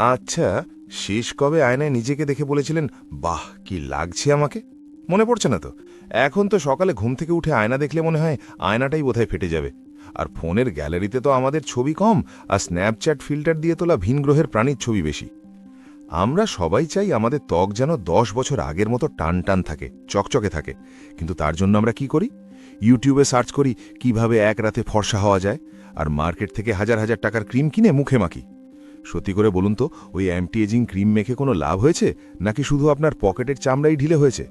আচ্ছা শেষ কবে আয়নায় নিজেকে দেখে বলেছিলেন, বাহ, কি লাগছে আমাকে? মনে পড়ছে না তো। এখন তো সকালে ঘুম থেকে উঠে আয়না দেখলে মনে হয় আয়নাটাই বোধহয় ফেটে যাবে। আর ফোনের গ্যালারিতে তো আমাদের ছবি কম, আর স্ন্যাপচ্যাট ফিল্টার দিয়ে তোলা ভিন গ্রহের প্রাণীর ছবি বেশি। আমরা সবাই চাই আমাদের ত্বক যেন দশ বছর আগের মতো টান টান থাকে, চকচকে থাকে। কিন্তু তার জন্য আমরা কি করি? ইউটিউবে সার্চ করি, কীভাবে এক রাতে ফর্সা হওয়া যায়? আর মার্কেট থেকে হাজার হাজার টাকার ক্রিম কিনে মুখে মাখি। সত্যি করে বলুন তো, ওই অ্যান্টি এজিং ক্রিম মেখে কোনো লাভ হয়েছে? নাকি শুধু আপনার পকেটের চামড়াই ঢিলে হয়েছে?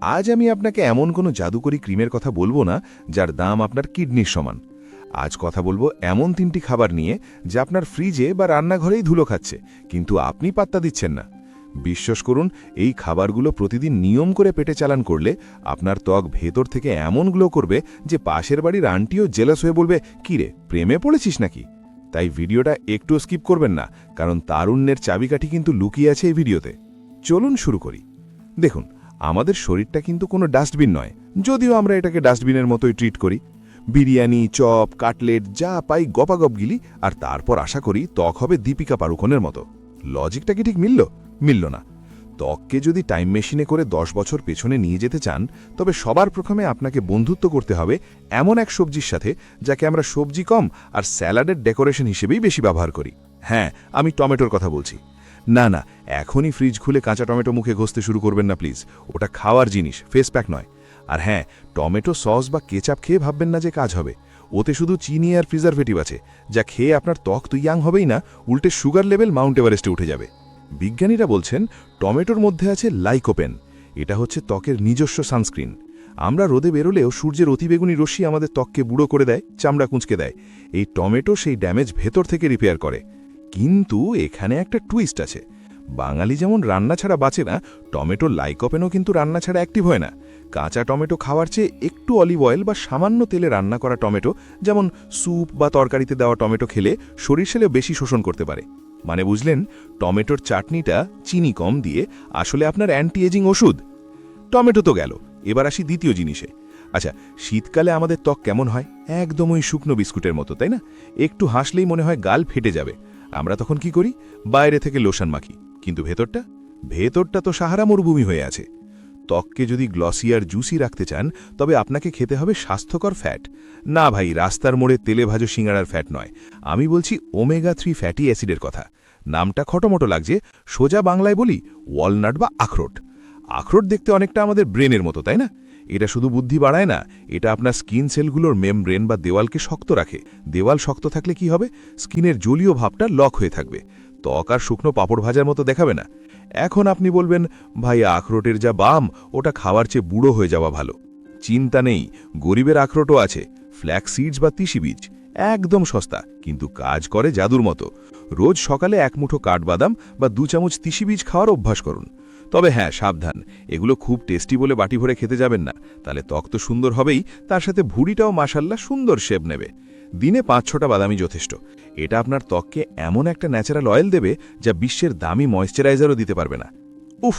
আজ আমি আপনাকে এমন কোনো জাদুকরি ক্রিমের কথা বলব না, যার দাম আপনার কিডনির সমান। আজ কথা বলব এমন তিনটি খাবার নিয়ে, যা আপনার ফ্রিজে বা রান্নাঘরেই ধুলো খাচ্ছে, কিন্তু আপনি পাত্তা দিচ্ছেন না। বিশ্বাস করুন, এই খাবারগুলো প্রতিদিন নিয়ম করে পেটে চালান করলে আপনার ত্বক ভেতর থেকে এমন গ্লো করবে যে পাশের বাড়ির আন্টিও জেলাস হয়ে বলবে, কিরে, প্রেমে পড়েছিস নাকি? তাই ভিডিওটা একটু স্কিপ করবেন না, কারণ তারুণ্যের চাবিকাঠি কিন্তু লুকিয়ে আছে এই ভিডিওতে। চলুন শুরু করি। দেখুন, আমাদের শরীরটা কিন্তু কোনো ডাস্টবিন নয়, যদিও আমরা এটাকে ডাস্টবিনের মতোই ট্রিট করি। বিরিয়ানি, চপ, কাটলেট, যা পাই গপাগপ গিলি, আর তারপর আশা করি ত্বক হবে দীপিকা পাড়ুকনের মতো। লজিকটা কি ঠিক মিলল? মিলল না। ত্বককে যদি টাইম মেশিনে করে দশ বছর পেছনে নিয়ে যেতে চান, তবে সবার প্রথমে আপনাকে বন্ধুত্ব করতে হবে এমন এক সবজির সাথে যাকে আমরা সবজি কম আর স্যালাডের ডেকোরেশন হিসেবেই বেশি ব্যবহার করি। হ্যাঁ আমি টমেটোর কথা বলছি। না না, এখনই ফ্রিজ খুলে কাঁচা টমেটো মুখে ঘষতে শুরু করবেন না প্লিজ ওটা খাওয়ার জিনিস ফেস প্যাক নয়। আর হ্যাঁ টমেটো সস বা কেচাপ খেয়ে ভাববেন না যে কাজ হবে। ওতে শুধু চিনি আর প্রিজারভেটিভ আছে, যা খেয়ে আপনার ত্বক তো ইয়াং হবেই না, উল্টে সুগার লেভেল মাউন্ট এভারেস্টে উঠে যাবে। বিজ্ঞানীরা বলছেন, টমেটোর মধ্যে আছে লাইকোপেন। এটা হচ্ছে ত্বকের নিজস্ব সানস্ক্রিন। আমরা রোদে বেরোলেও সূর্যের অতিবেগুনি রশ্মি আমাদের ত্বককে বুড়ো করে দেয়, চামড়া কুঁচকে দেয়। এই টমেটো সেই ড্যামেজ ভেতর থেকে রিপেয়ার করে। কিন্তু এখানে একটা টুইস্ট আছে। বাঙালি যেমন রান্না ছাড়া বাঁচে না টমেটো লাইকোপেনও কিন্তু রান্না ছাড়া অ্যাক্টিভ হয় না। কাঁচা টমেটো খাওয়ার চেয়ে একটু অলিভ অয়েল বা সামান্য তেলে রান্না করা টমেটো, যেমন স্যুপ বা তরকারিতে দেওয়া টমেটো খেলে শরীর সেলে বেশি শোষণ করতে পারে। মানে বুঝলেন, টমেটোর চাটনিটা চিনি কম দিয়ে আসলে আপনার অ্যান্টি এজিং ওষুধ। টমেটো তো গেল, এবার আসি দ্বিতীয় জিনিসে। আচ্ছা শীতকালে আমাদের ত্বক কেমন হয়? একদম ওই শুকনো বিস্কুটের মতো, তাই না? একটু হাসলেই মনে হয় গাল ফেটে যাবে। আমরা তখন কি করি? বাইরে থেকে লোশন মাখি। কিন্তু ভেতরটা? ভেতরটা তো সাহারা মরুভূমি হয়ে আছে। ত্বককে যদি গ্লসি আর জুসি রাখতে চান, তবে আপনাকে খেতে হবে স্বাস্থ্যকর ফ্যাট না ভাই, রাস্তার মোড়ে তেলে ভাজো সিঙ্গারার ফ্যাট নয়। আমি বলছি ওমেগা থ্রি ফ্যাটি অ্যাসিডের কথা। নামটা খটোমটো লাগছে, সোজা বাংলায় বলি ওয়ালনাট বা আখরোট। আখরোট দেখতে অনেকটা আমাদের ব্রেনের মতো, তাই না? এটা শুধু বুদ্ধি বাড়ায় না, এটা আপনার স্কিন সেলগুলোর মেমব্রেন বা দেওয়ালকে শক্ত রাখে। দেওয়াল শক্ত থাকলে কি হবে? স্কিনের জলীয় ভাবটা লক হয়ে থাকবে। ত্বক আর শুকনো পাপড় ভাজার মতো দেখাবে না। এখন আপনি বলবেন, ভাই, আখরোটের যা বাম, ওটা খাওয়ার চেয়ে বুড়ো হয়ে যাওয়া ভালো। চিন্তা নেই, গরিবের আখরোটও আছে, ফ্ল্যাক্স সিডস বা তিসি বীজ, একদম সস্তা, কিন্তু কাজ করে জাদুর মতো। রোজ সকালে এক মুঠো কাঠবাদাম বা দু চামচ তিসি বীজ খাওয়ার অভ্যাস করুন। তবে হ্যাঁ সাবধান, এগুলো খুব টেস্টি বলে বাটি ভরে খেতে যাবেন না, তাহলে ত্বক তো সুন্দর হবেই, তার সাথে ভুড়িটাও মাসাল্লা সুন্দর শেপ নেবে। দিনে পাঁচ ছটা বাদামি যথেষ্ট। এটা আপনার ত্বককে এমন একটা ন্যাচারাল অয়েল দেবে যা বিশ্বের দামি ময়েশ্চারাইজারও দিতে পারবে না। উফ,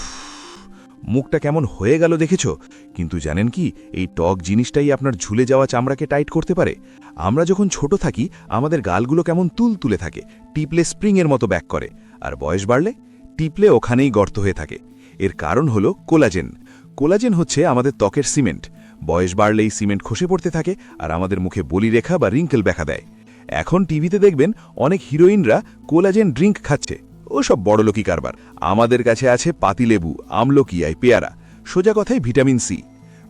মুখটা কেমন হয়ে গেল দেখেছ? কিন্তু জানেন কি, এই টক জিনিসটাই আপনার ঝুলে যাওয়া চামড়াকে টাইট করতে পারে। আমরা যখন ছোট থাকি, আমাদের গালগুলো কেমন তুল তুলে থাকে, টিপলে স্প্রিংয়ের মতো ব্যাক করে। আর বয়স বাড়লে টিপলে ওখানেই গর্ত হয়ে থাকে। এর কারণ হলো কোলাজেন কোলাজেন হচ্ছে আমাদের ত্বকের সিমেন্ট বয়স বাড়লেই সিমেন্ট খসে পড়তে থাকে আর আমাদের মুখে বলিরেখা বা রিঙ্কেল দেখা দেয়। এখন টিভিতে দেখবেন অনেক হিরোইনরা কোলাজেন ড্রিঙ্ক খাচ্ছে। ও ওসব বড়লোকি কারবার। আমাদের কাছে আছে পাতিলেবু, আমলকি আই পেয়ারা। সোজা কথায় ভিটামিন সি।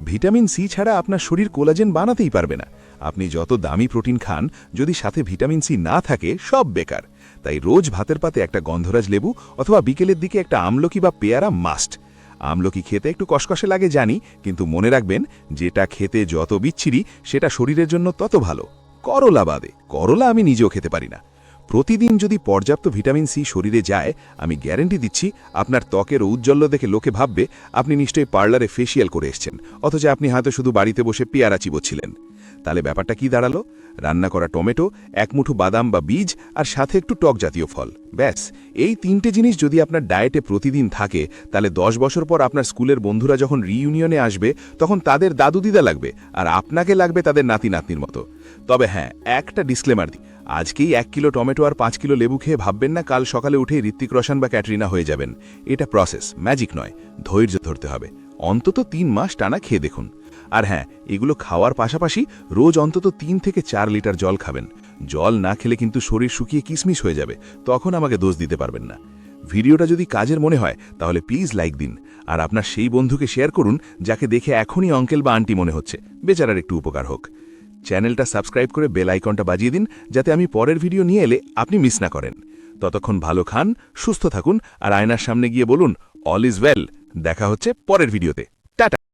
ভিটামিন সি ছাড়া আপনার শরীর কোলাজেন বানাতেই পারবে না। আপনি যত দামি প্রোটিন খান, যদি সাথে ভিটামিন সি না থাকে, সব বেকার। তাই রোজ ভাতের পাতে একটা গন্ধরাজ লেবু অথবা বিকেলের দিকে একটা আমলকি বা পেয়ারা মাস্ট। আমলকি খেতে একটু কষকষে লাগে জানি, কিন্তু মনে রাখবেন, যেটা খেতে যত বিচ্ছিরি, সেটা শরীরের জন্য তত ভালো। করলা বাদে, করলা আমি নিজেও খেতে পারি না। প্রতিদিন যদি পর্যাপ্ত ভিটামিন সি শরীরে যায়, আমি গ্যারেন্টি দিচ্ছি, আপনার ত্বকের ঔজ্জ্বল্য দেখে লোকে ভাববে, আপনি নিশ্চয়ই পার্লারে ফেসিয়াল করে এসছেন, অথচ আপনি হয়তো শুধু বাড়িতে বসে পেয়ারা চিবোচ্ছিলেন। তাহলে ব্যাপারটা কি দাঁড়াল? রান্না করা টমেটো, এক মুঠো বাদাম বা বীজ আর সাথে একটু টক জাতীয় ফল। ব্যাস, এই তিনটে জিনিস যদি আপনার ডায়েটে প্রতিদিন থাকে, তাহলে দশ বছর পর আপনার স্কুলের বন্ধুরা যখন রিইউনিয়নে আসবে, তখন তাদের দাদু দিদা লাগবে আর আপনাকে লাগবে তাদের নাতি নাতনির মতো। তবে হ্যাঁ একটা ডিসক্লেমার দিই, আজকেই এক কিলো টমেটো আর পাঁচ কিলো লেবু খেয়ে ভাববেন না, কাল সকালে উঠে ঋত্বিক রোশন বা ক্যাটরিনা হয়ে যাবেন। এটা প্রসেস ম্যাজিক নয়, ধৈর্য ধরতে হবে। অন্তত তিন মাস টানা খেয়ে দেখুন। আর হ্যাঁ এগুলো খাওয়ার পাশাপাশি রোজ অন্তত তিন থেকে চার লিটার জল খাবেন। জল না খেলে কিন্তু শরীর শুকিয়ে কিসমিস হয়ে যাবে, তখন আমাকে দোষ দিতে পারবেন না। ভিডিওটা যদি কাজের মনে হয়, তাহলে প্লিজ লাইক দিন। আর আপনার সেই বন্ধুকে শেয়ার করুন, যাকে দেখে এখনই অঙ্কেল বা আন্টি মনে হচ্ছে, বেচারার একটু উপকার হোক। চ্যানেলটা সাবস্ক্রাইব করে বেল আইকনটা বাজিয়ে দিন, যাতে আমি পরের ভিডিও নিয়ে এলে আপনি মিস না করেন। ততক্ষণ ভালো খান, সুস্থ থাকুন, আর আয়নার সামনে গিয়ে বলুন, অল ইজ ওয়েল দেখা হচ্ছে পরের ভিডিওতে। টাটা!